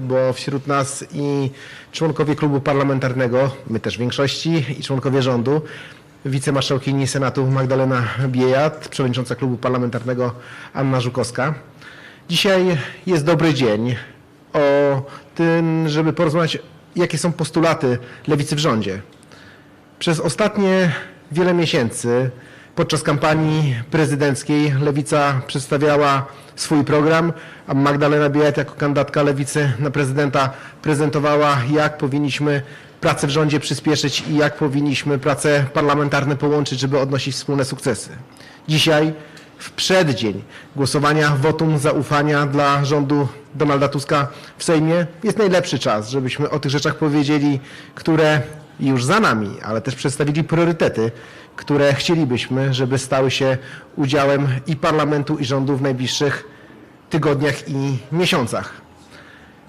bo wśród nas i członkowie klubu parlamentarnego, my też w większości, i członkowie rządu, wicemarszałkini Senatu Magdalena Biejat, przewodnicząca klubu parlamentarnego Anna Żukowska. Dzisiaj jest dobry dzień o tym, żeby porozmawiać, jakie są postulaty lewicy w rządzie. Przez ostatnie wiele miesięcy podczas kampanii prezydenckiej Lewica przedstawiała swój program, Magdalena Biejat jako kandydatka Lewicy na prezydenta prezentowała, jak powinniśmy pracę w rządzie przyspieszyć i jak powinniśmy prace parlamentarne połączyć, żeby odnosić wspólne sukcesy. Dzisiaj w przeddzień głosowania wotum zaufania dla rządu Donalda Tuska w Sejmie jest najlepszy czas, żebyśmy o tych rzeczach powiedzieli, które już za nami, ale też przedstawili priorytety, które chcielibyśmy, żeby stały się udziałem i parlamentu, i rządu w najbliższych tygodniach i miesiącach.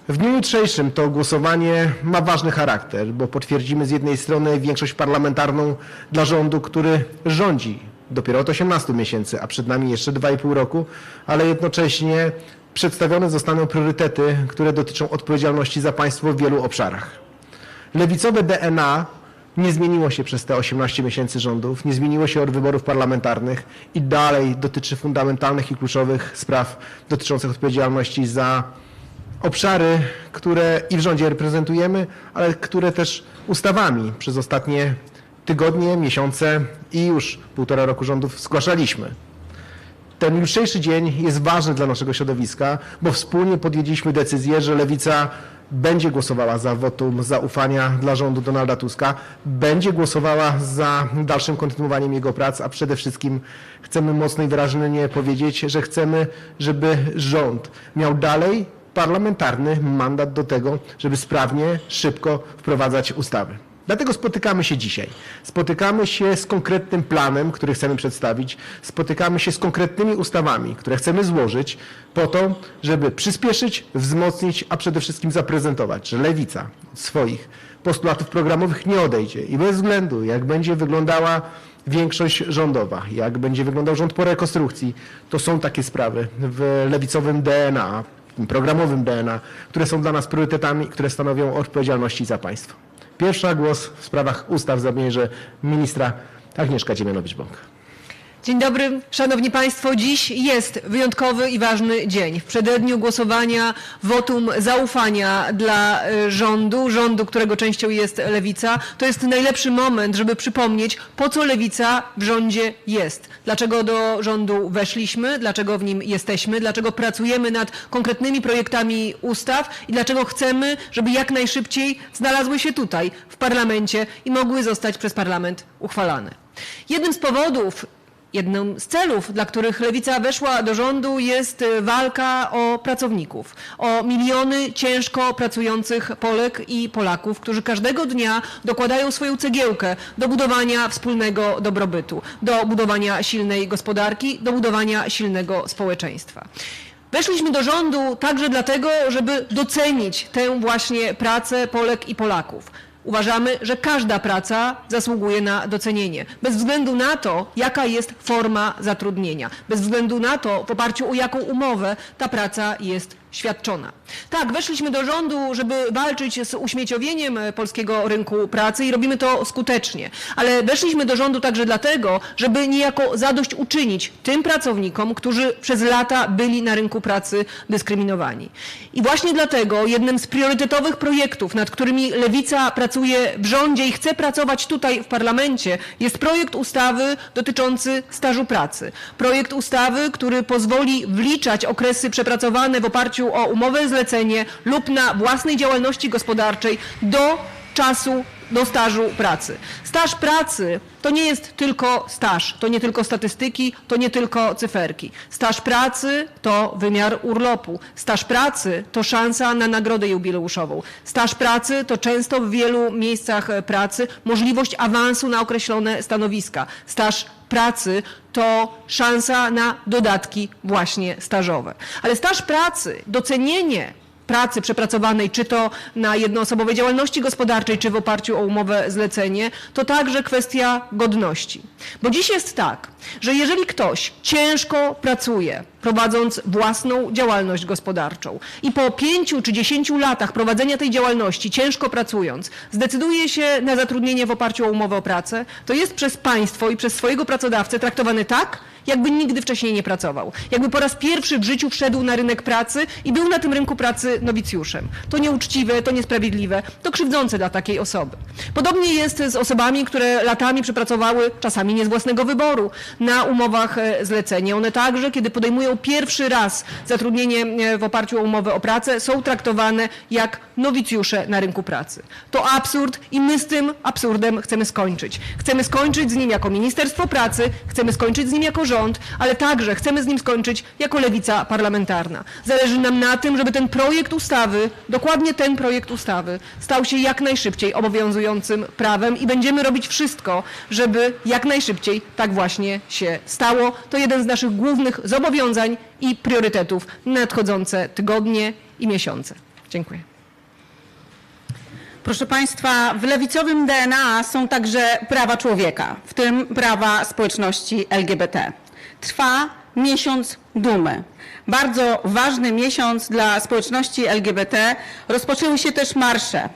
W dniu jutrzejszym to głosowanie ma ważny charakter, bo potwierdzimy z jednej strony większość parlamentarną dla rządu, który rządzi dopiero od 18 miesięcy, a przed nami jeszcze 2,5 roku, ale jednocześnie przedstawione zostaną priorytety, które dotyczą odpowiedzialności za państwo w wielu obszarach. Lewicowe DNA nie zmieniło się przez te 18 miesięcy rządów, nie zmieniło się od wyborów parlamentarnych i dalej dotyczy fundamentalnych i kluczowych spraw dotyczących odpowiedzialności za obszary, które i w rządzie reprezentujemy, ale które też ustawami przez ostatnie tygodnie, miesiące i już półtora roku rządów zgłaszaliśmy. Ten jutrzejszy dzień jest ważny dla naszego środowiska, bo wspólnie podjęliśmy decyzję, że Lewica będzie głosowała za wotum zaufania dla rządu Donalda Tuska, będzie głosowała za dalszym kontynuowaniem jego prac, a przede wszystkim chcemy mocno i wyraźnie powiedzieć, że chcemy, żeby rząd miał dalej parlamentarny mandat do tego, żeby sprawnie, szybko wprowadzać ustawy. Dlatego spotykamy się dzisiaj. Spotykamy się z konkretnym planem, który chcemy przedstawić. Spotykamy się z konkretnymi ustawami, które chcemy złożyć po to, żeby przyspieszyć, wzmocnić, a przede wszystkim zaprezentować, że lewica swoich postulatów programowych nie odejdzie i bez względu jak będzie wyglądała większość rządowa, jak będzie wyglądał rząd po rekonstrukcji, to są takie sprawy w lewicowym DNA, programowym DNA, które są dla nas priorytetami, które stanowią odpowiedzialności za państwo. Pierwsza głos w sprawach ustaw zabierze ministra Agnieszka Dziemianowicz-Bąk. Dzień dobry, Szanowni Państwo. Dziś jest wyjątkowy i ważny dzień. W przededniu głosowania wotum zaufania dla y, rządu, rządu, którego częścią jest Lewica. To jest najlepszy moment, żeby przypomnieć, po co Lewica w rządzie jest. Dlaczego do rządu weszliśmy, dlaczego w nim jesteśmy, dlaczego pracujemy nad konkretnymi projektami ustaw i dlaczego chcemy, żeby jak najszybciej znalazły się tutaj, w parlamencie i mogły zostać przez parlament uchwalane. Jednym z powodów, Jednym z celów, dla których Lewica weszła do rządu jest y, walka o pracowników, o miliony ciężko pracujących Polek i Polaków, którzy każdego dnia dokładają swoją cegiełkę do budowania wspólnego dobrobytu, do budowania silnej gospodarki, do budowania silnego społeczeństwa. Weszliśmy do rządu także dlatego, żeby docenić tę właśnie pracę Polek i Polaków. Uważamy, że każda praca zasługuje na docenienie, bez względu na to, jaka jest forma zatrudnienia, bez względu na to, w oparciu o jaką umowę ta praca jest świadczona. Tak, weszliśmy do rządu, żeby walczyć z uśmieciowieniem e, polskiego rynku pracy i robimy to skutecznie. Ale weszliśmy do rządu także dlatego, żeby niejako zadośćuczynić tym pracownikom, którzy przez lata byli na rynku pracy dyskryminowani. I właśnie dlatego jednym z priorytetowych projektów, nad którymi Lewica pracuje w rządzie i chce pracować tutaj w parlamencie, jest projekt ustawy dotyczący stażu pracy. Projekt ustawy, który pozwoli wliczać okresy przepracowane w oparciu o umowę zlecenie lub na własnej działalności gospodarczej do czasu, do stażu pracy. Staż pracy to nie jest tylko staż, to nie tylko statystyki, to nie tylko cyferki. Staż pracy to wymiar urlopu. Staż pracy to szansa na nagrodę jubileuszową. Staż pracy to często w wielu miejscach pracy możliwość awansu na określone stanowiska. Staż pracy to szansa na dodatki właśnie stażowe. Ale staż pracy, docenienie pracy przepracowanej, czy to na jednoosobowej działalności gospodarczej, czy w oparciu o umowę zlecenie, to także kwestia godności. Bo dziś jest tak, że jeżeli ktoś ciężko pracuje, prowadząc własną działalność gospodarczą i po pięciu czy dziesięciu latach prowadzenia tej działalności, ciężko pracując, zdecyduje się na zatrudnienie w oparciu o umowę o pracę, to jest przez państwo i przez swojego pracodawcę traktowany tak, jakby nigdy wcześniej nie pracował. Jakby po raz pierwszy w życiu wszedł na rynek pracy i był na tym rynku pracy nowicjuszem. To nieuczciwe, to niesprawiedliwe, to krzywdzące dla takiej osoby. Podobnie jest z osobami, które latami przepracowały, czasami nie z własnego wyboru, na umowach e, zlecenie. One także, kiedy podejmują pierwszy raz zatrudnienie e, w oparciu o umowę o pracę, są traktowane jak nowicjusze na rynku pracy. To absurd i my z tym absurdem chcemy skończyć. Chcemy skończyć z nim jako Ministerstwo Pracy, chcemy skończyć z nim jako rząd, ale także chcemy z nim skończyć jako lewica parlamentarna. Zależy nam na tym, żeby ten projekt ustawy, dokładnie ten projekt ustawy, stał się jak najszybciej obowiązującym prawem i będziemy robić wszystko, żeby jak najszybciej tak właśnie się stało. To jeden z naszych głównych zobowiązań i priorytetów na nadchodzące tygodnie i miesiące. Dziękuję. Proszę Państwa, w lewicowym DNA są także prawa człowieka, w tym prawa społeczności LGBT. Trwa miesiąc dumy. Bardzo ważny miesiąc dla społeczności LGBT. Rozpoczęły się też marsze.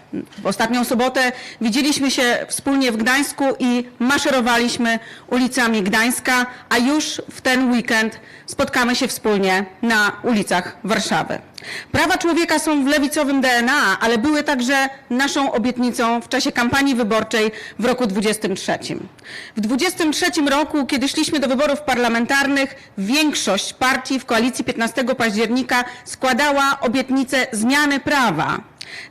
W ostatnią sobotę widzieliśmy się wspólnie w Gdańsku i maszerowaliśmy ulicami Gdańska, a już w ten weekend spotkamy się wspólnie na ulicach Warszawy. Prawa człowieka są w lewicowym DNA, ale były także naszą obietnicą w czasie kampanii wyborczej w roku 23. W 23 roku, kiedy szliśmy do wyborów parlamentarnych, większość partii w koalicji 15 października składała obietnicę zmiany prawa.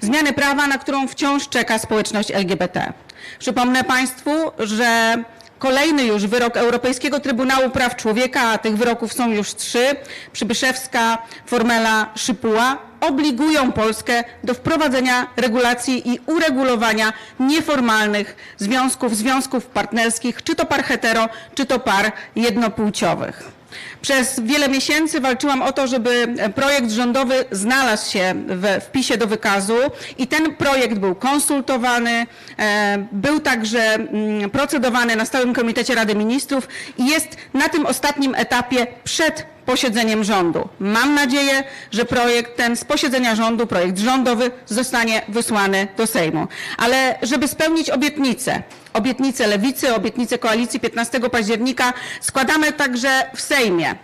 Zmiany prawa, na którą wciąż czeka społeczność LGBT. Przypomnę Państwu, że Kolejny już wyrok Europejskiego Trybunału Praw Człowieka, a tych wyroków są już trzy, Przybyszewska, Formela, Szypuła, obligują Polskę do wprowadzenia regulacji i uregulowania nieformalnych związków, związków partnerskich, czy to par hetero, czy to par jednopłciowych. Przez wiele miesięcy walczyłam o to, żeby projekt rządowy znalazł się we wpisie do wykazu i ten projekt był konsultowany, e, był także mm, procedowany na stałym komitecie Rady Ministrów i jest na tym ostatnim etapie przed posiedzeniem rządu. Mam nadzieję, że projekt ten z posiedzenia rządu, projekt rządowy zostanie wysłany do Sejmu. Ale żeby spełnić obietnicę, obietnicę Lewicy, obietnicę Koalicji 15 października składamy także w Sejmie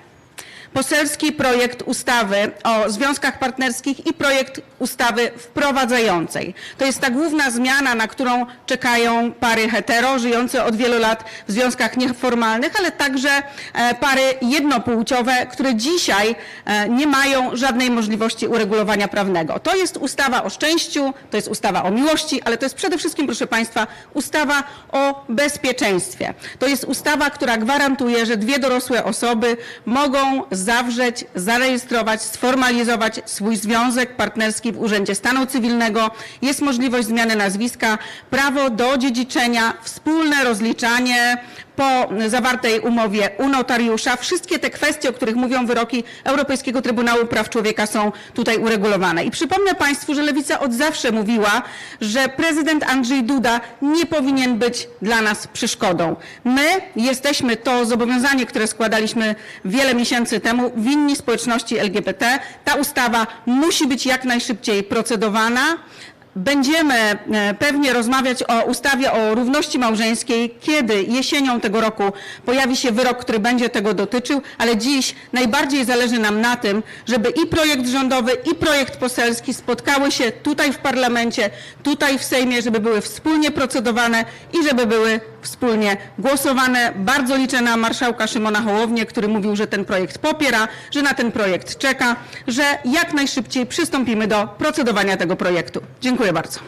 poselski projekt ustawy o związkach partnerskich i projekt ustawy wprowadzającej. To jest ta główna zmiana, na którą czekają pary hetero żyjące od wielu lat w związkach nieformalnych, ale także e, pary jednopłciowe, które dzisiaj e, nie mają żadnej możliwości uregulowania prawnego. To jest ustawa o szczęściu, to jest ustawa o miłości, ale to jest przede wszystkim, proszę Państwa, ustawa o bezpieczeństwie. To jest ustawa, która gwarantuje, że dwie dorosłe osoby mogą zawrzeć, zarejestrować, sformalizować swój związek partnerski w Urzędzie Stanu Cywilnego. Jest możliwość zmiany nazwiska, prawo do dziedziczenia, wspólne rozliczanie po zawartej umowie u notariusza. Wszystkie te kwestie, o których mówią wyroki Europejskiego Trybunału Praw Człowieka są tutaj uregulowane. I przypomnę Państwu, że Lewica od zawsze mówiła, że prezydent Andrzej Duda nie powinien być dla nas przeszkodą. My jesteśmy to zobowiązanie, które składaliśmy wiele miesięcy temu, winni społeczności LGBT. Ta ustawa musi być jak najszybciej procedowana. Będziemy e, pewnie rozmawiać o ustawie o równości małżeńskiej, kiedy jesienią tego roku pojawi się wyrok, który będzie tego dotyczył, ale dziś najbardziej zależy nam na tym, żeby i projekt rządowy, i projekt poselski spotkały się tutaj w parlamencie, tutaj w Sejmie, żeby były wspólnie procedowane i żeby były wspólnie głosowane. Bardzo liczę na marszałka Szymona Hołownię, który mówił, że ten projekt popiera, że na ten projekt czeka, że jak najszybciej przystąpimy do procedowania tego projektu. Dziękuję bardzo.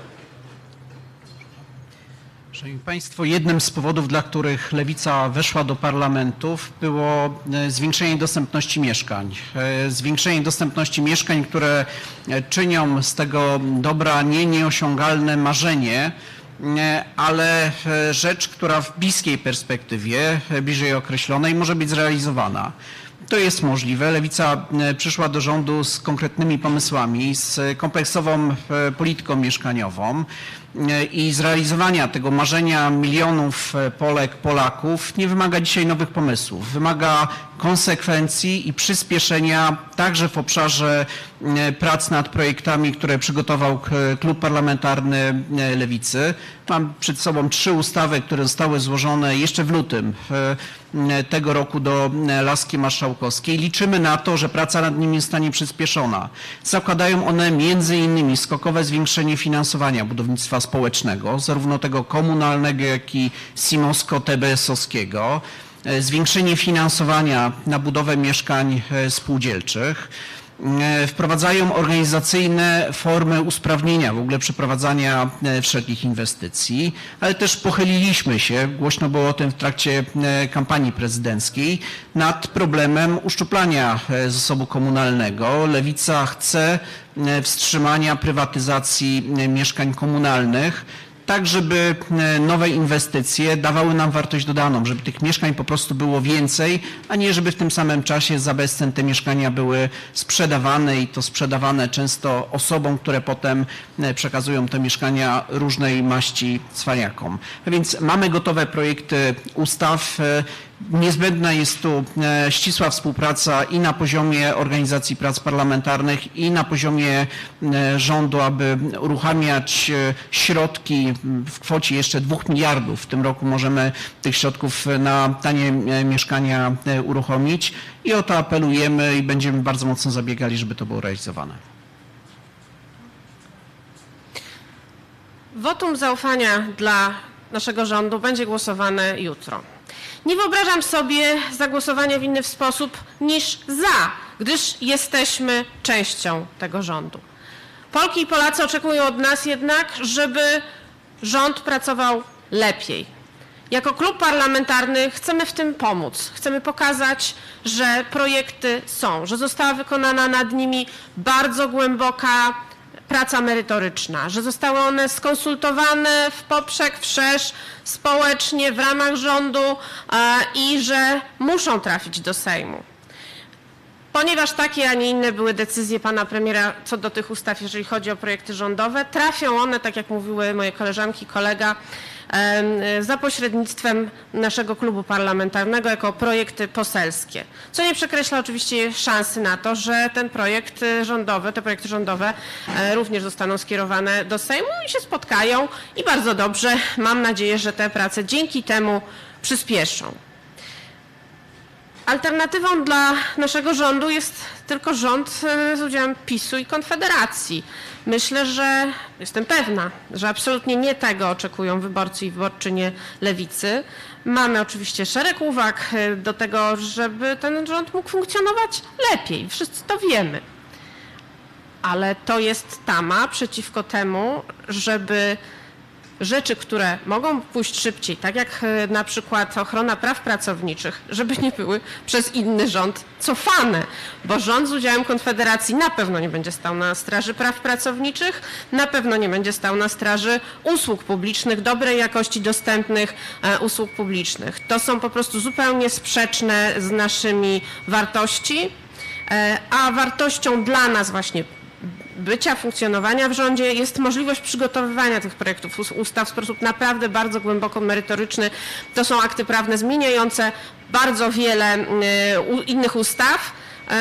Szanowni Państwo, jednym z powodów, dla których Lewica weszła do parlamentów było e, zwiększenie dostępności mieszkań. E, Zwiększenie dostępności mieszkań, które e, czynią z tego dobra nie nieosiągalne marzenie, ale e, rzecz, która w bliskiej perspektywie, e, bliżej określonej, może być zrealizowana. To jest możliwe. Lewica e, przyszła do rządu z konkretnymi pomysłami, z kompleksową polityką mieszkaniową i zrealizowania tego marzenia milionów e, Polek, Polaków nie wymaga dzisiaj nowych pomysłów. Wymaga konsekwencji i przyspieszenia także w obszarze e, prac nad projektami, które przygotował Klub Parlamentarny e, Lewicy. Mam przed sobą trzy ustawy, które zostały złożone jeszcze w lutym tego roku do laski marszałkowskiej. Liczymy na to, że praca nad nimi zostanie przyspieszona. Zakładają one między innymi skokowe zwiększenie finansowania budownictwa społecznego, zarówno tego komunalnego, jak i SIMOSKO-TBS-owskiego, e, zwiększenie finansowania na budowę mieszkań e, spółdzielczych, wprowadzają organizacyjne formy usprawnienia w ogóle przeprowadzania e, wszelkich inwestycji, ale też pochyliliśmy się, głośno było o tym w trakcie e, kampanii prezydenckiej, nad problemem uszczuplania e, zasobu komunalnego. Lewica chce e, wstrzymania prywatyzacji e, mieszkań komunalnych, tak żeby e, nowe inwestycje dawały nam wartość dodaną, żeby tych mieszkań po prostu było więcej, a nie żeby w tym samym czasie za bezcen te mieszkania były sprzedawane i to sprzedawane często osobom, które potem e, przekazują te mieszkania różnej maści cwaniakom. A Więc mamy gotowe projekty ustaw. Niezbędna jest tu e, ścisła współpraca i na poziomie organizacji prac parlamentarnych, i na poziomie e, rządu, aby uruchamiać e, środki w kwocie jeszcze 2 miliardów. W tym roku możemy tych środków na tanie mieszkania uruchomić i o to apelujemy i będziemy bardzo mocno zabiegali, żeby to było realizowane. Wotum zaufania dla naszego rządu będzie głosowane jutro. Nie wyobrażam sobie zagłosowania w inny sposób niż za, gdyż jesteśmy częścią tego rządu. Polki i Polacy oczekują od nas jednak, żeby rząd pracował lepiej. Jako klub parlamentarny chcemy w tym pomóc. Chcemy pokazać, że projekty są, że została wykonana nad nimi bardzo głęboka praca merytoryczna, że zostały one skonsultowane w poprzek, wszerz, społecznie, w ramach rządu e, i że muszą trafić do Sejmu. Ponieważ takie, a nie inne były decyzje pana premiera co do tych ustaw, jeżeli chodzi o projekty rządowe, trafią one, tak jak mówiły moje koleżanki, kolega, em, za pośrednictwem naszego klubu parlamentarnego jako projekty poselskie. Co nie przekreśla oczywiście szansy na to, że ten projekt rządowy, te projekty rządowe e, również zostaną skierowane do Sejmu i się spotkają i bardzo dobrze. Mam nadzieję, że te prace dzięki temu przyspieszą. Alternatywą dla naszego rządu jest tylko rząd e, z udziałem PiSu i Konfederacji. Myślę, że jestem pewna, że absolutnie nie tego oczekują wyborcy i wyborczynie lewicy. Mamy oczywiście szereg uwag e, do tego, żeby ten rząd mógł funkcjonować lepiej. Wszyscy to wiemy. Ale to jest tama przeciwko temu, żeby rzeczy, które mogą pójść szybciej, tak jak e, na przykład ochrona praw pracowniczych, żeby nie były przez inny rząd cofane, bo rząd z udziałem Konfederacji na pewno nie będzie stał na straży praw pracowniczych, na pewno nie będzie stał na straży usług publicznych, dobrej jakości dostępnych e, usług publicznych. To są po prostu zupełnie sprzeczne z naszymi wartości, e, a wartością dla nas właśnie bycia, funkcjonowania w rządzie jest możliwość przygotowywania tych projektów us- ustaw w sposób naprawdę bardzo głęboko merytoryczny. To są akty prawne zmieniające bardzo wiele y, innych ustaw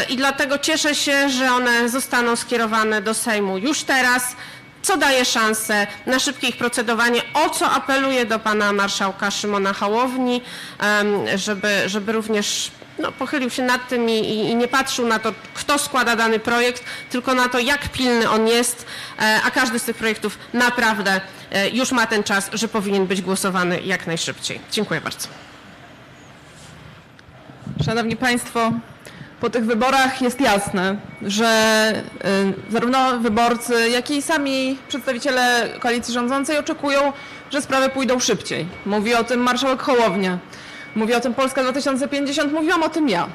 y, i dlatego cieszę się, że one zostaną skierowane do Sejmu już teraz co daje szansę na szybkie ich procedowanie, o co apeluję do pana marszałka Szymona Hołowni, żeby, żeby również no, pochylił się nad tym i, i, i nie patrzył na to, kto składa dany projekt, tylko na to, jak pilny on jest, e, a każdy z tych projektów naprawdę e, już ma ten czas, że powinien być głosowany jak najszybciej. Dziękuję bardzo. Szanowni Państwo, po tych wyborach jest jasne, że y, zarówno wyborcy, jak i sami przedstawiciele koalicji rządzącej oczekują, że sprawy pójdą szybciej. Mówi o tym marszałek Hołownia, mówi o tym Polska 2050, mówiłam o tym ja.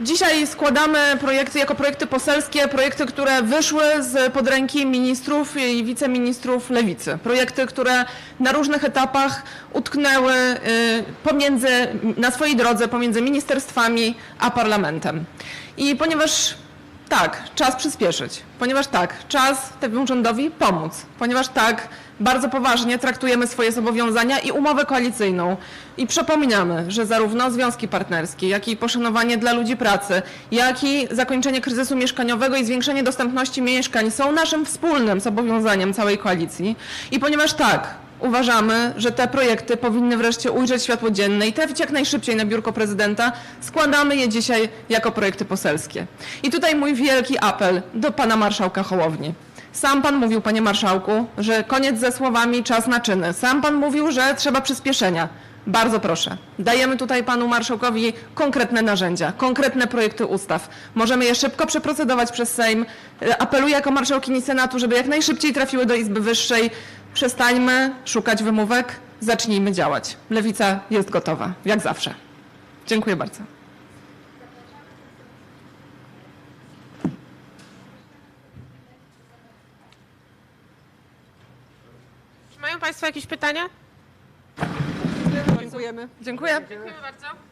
Dzisiaj składamy projekty jako projekty poselskie, projekty, które wyszły z pod ręki ministrów i wiceministrów lewicy. Projekty, które na różnych etapach utknęły y, pomiędzy, na swojej drodze pomiędzy ministerstwami a parlamentem. I ponieważ tak, czas przyspieszyć, ponieważ tak, czas temu rządowi pomóc, ponieważ tak, bardzo poważnie traktujemy swoje zobowiązania i umowę koalicyjną. I przypominamy, że zarówno związki partnerskie, jak i poszanowanie dla ludzi pracy, jak i zakończenie kryzysu mieszkaniowego i zwiększenie dostępności mieszkań są naszym wspólnym zobowiązaniem całej koalicji. I ponieważ tak, Uważamy, że te projekty powinny wreszcie ujrzeć światło dzienne i trafić jak najszybciej na biurko prezydenta. Składamy je dzisiaj jako projekty poselskie. I tutaj mój wielki apel do pana marszałka Hołowni. Sam pan mówił, panie marszałku, że koniec ze słowami, czas na czyny. Sam pan mówił, że trzeba przyspieszenia. Bardzo proszę, dajemy tutaj panu marszałkowi konkretne narzędzia, konkretne projekty ustaw. Możemy je szybko przeprocedować przez Sejm. Apeluję jako marszałkini Senatu, żeby jak najszybciej trafiły do Izby Wyższej. Przestańmy szukać wymówek, zacznijmy działać. Lewica jest gotowa, jak zawsze. Dziękuję bardzo. Czy mają Państwo jakieś pytania? Dziękuję. Dziękuję bardzo.